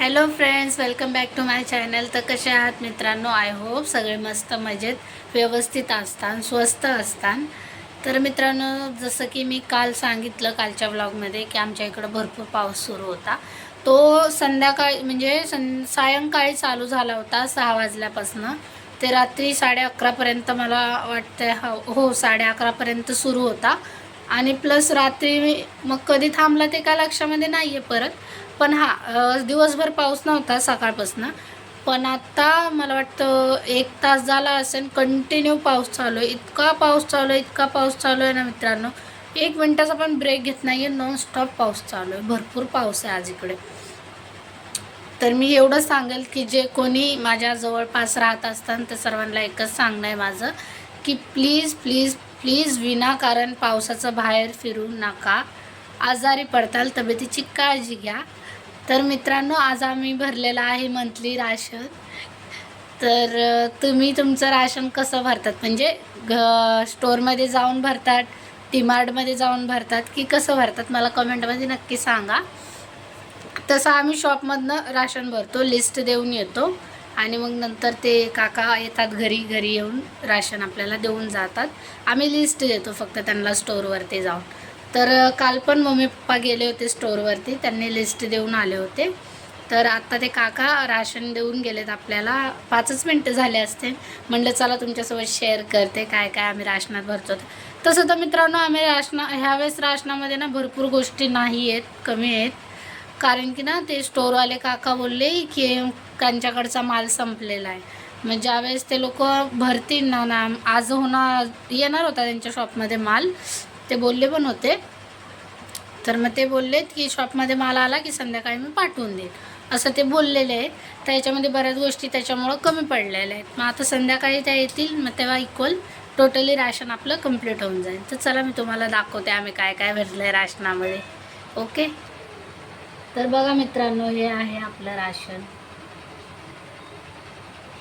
Hello friends welcome back to my channel तर कसे आहात मित्रांनो? आय होप सगळे मस्त मजेत व्यवस्थित असतात स्वस्त असतात तर मित्रांनो जसं की मी काल सांगितलं कालच्या ब्लॉगमध्ये की आमच्या इकडं भरपूर पाऊस सुरू होता. तो संध्याकाळी म्हणजे सं सायंकाळी चालू झाला होता सहा वाजल्यापासनं. ते रात्री साडे अकरापर्यंत मला वाटतं हो हो साडे अकरापर्यंत सुरू होता. आणि प्लस रात्री मग कधी थांबला ते काय लक्षामध्ये नाही आहे परत. पण हा दिवसभर पाऊस नव्हता सकाळपासून. पण आता मला वाटतं एक तास झाला असेल कंटिन्यू पाऊस चालू आहे. इतका पाऊस चालू आहे इतका पाऊस चालू आहे ना मित्रांनो. एक मिनटाचा पण ब्रेक घेत नाही आहे नॉन स्टॉप पाऊस चालू आहे. भरपूर पाऊस आहे आज इकडे. तर मी एवढं सांगेल की जे कोणी माझ्या जवळपास राहत असतात तर सर्वांना एकच सांगणं आहे माझं. की प्लीज प्लीज प्लीज विनाकारण पावसाचं बाहेर फिरू नका. आजारी पडताल तब्येतीची काळजी घ्या. तर मित्रांनो आज आम्ही भरलेलं आहे मंथली राशन. तर तुम्ही तुमचं राशन कसं भरतात? म्हणजे घ स्टोअरमध्ये जाऊन भरतात डीमार्टमध्ये जाऊन भरतात की कसं भरतात? मला कमेंटमध्ये नक्की सांगा. तसं आम्ही शॉपमधनं राशन भरतो लिस्ट देऊन येतो. आणि मग नंतर ते काका येतात घरी घरी येऊन राशन आपल्याला देऊन जातात. आम्ही लिस्ट देतो फक्त त्यांना स्टोअरवरती जाऊन. तर काल पण मम्मी पप्पा गेले होते स्टोअरवरती त्यांनी लिस्ट देऊन आले होते. तर आत्ता ते काका राशन देऊन गेलेत आपल्याला. पाचच मिनटं झाले असते. म्हणलं चला तुमच्यासोबत शेअर करते काय काय आम्ही राशनात भरतो. तसं तर मित्रांनो आम्ही राशना ह्यावेळेस राशनामध्ये ना भरपूर गोष्टी नाही आहेत कमी आहेत. कारण की ना ते स्टोरवाले काका बोलले की त्यांच्याकडचा माल संपलेला आहे. मग ज्यावेळेस ते लोक भरतील ना ना आज होणार येणार होता त्यांच्या शॉपमध्ये माल ते बोलले पण होते. तर मग ते बोललेत की शॉपमध्ये माल आला की संध्याकाळी मी पाठवून देईन. असं ते बोललेले आहे तर याच्यामध्ये बऱ्याच गोष्टी त्याच्यामुळं कमी पडलेल्या आहेत. मग आता संध्याकाळी त्या येतील मग तेव्हा इक्वल टोटली राशन आपलं कंप्लीट होऊन जाईल. तर चला मी तुम्हाला दाखवते आम्ही काय काय भरलं आहे राशनामध्ये. ओके तर बघा मित्रांनो हे आहे आपलं राशन.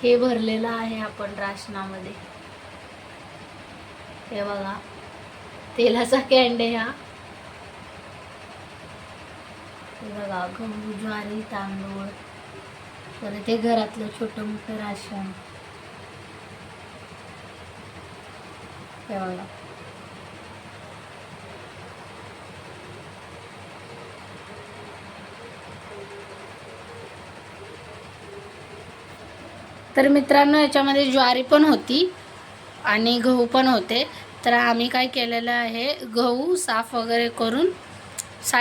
हे भरलेलं आहे आपण राशनामध्ये. हे बघा तेलाचा कॅन्ड ह्या हा. बघा गहू ज्वारी तांदूळ. परत ते घरातलं छोटं मोठं राशन. हे बघा. तर मित्रांनो याच्यामध्ये ज्वारी पण होती आणि गहू पण होते. तर आम्ही काय केलेलं आहे गहू साफ वगैरे करून सा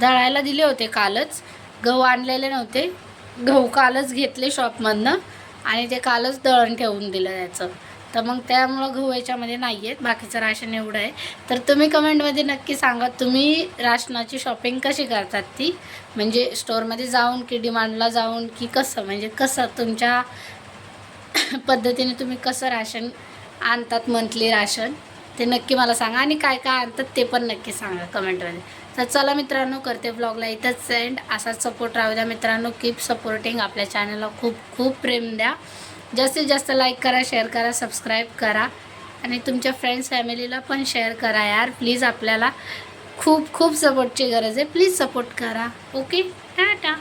दळायला दिले होते कालच. गहू आणलेले नव्हते. गहू कालच घेतले शॉपमधनं आणि ते कालच दळण ठेवून दिलं त्याचं तर मग त्यामुळं गहू याच्यामध्ये नाही आहेत बाकीचं राशन एवढं आहे. तर तुम्ही कमेंटमध्ये नक्की सांगा तुम्ही राशनाची शॉपिंग कशी करतात ती? म्हणजे स्टोअरमध्ये जाऊन की डिमांडला जाऊन की कसं? म्हणजे कसं तुमच्या पद्धतीने तुम्ही कसं राशन आणतात मंथली राशन ते नक्की मला सांगा. आणि काय काय आणतात ते पण नक्की सांगा कमेंटमध्ये तर चला मित्रांनो करते ब्लॉगला इथंच सेंड असाच सपोर्ट राहू द्या मित्रांनो. कीप सपोर्टिंग आपल्या चॅनलला खूप खूप प्रेम द्या. जास्तीत जास्त लाईक करा शेअर करा सबस्क्राईब करा. आणि तुमच्या फ्रेंड्स फॅमिलीला पण शेअर करा यार. प्लीज आपल्याला खूप खूप सपोर्टची गरज आहे. प्लीज सपोर्ट करा. Okay tata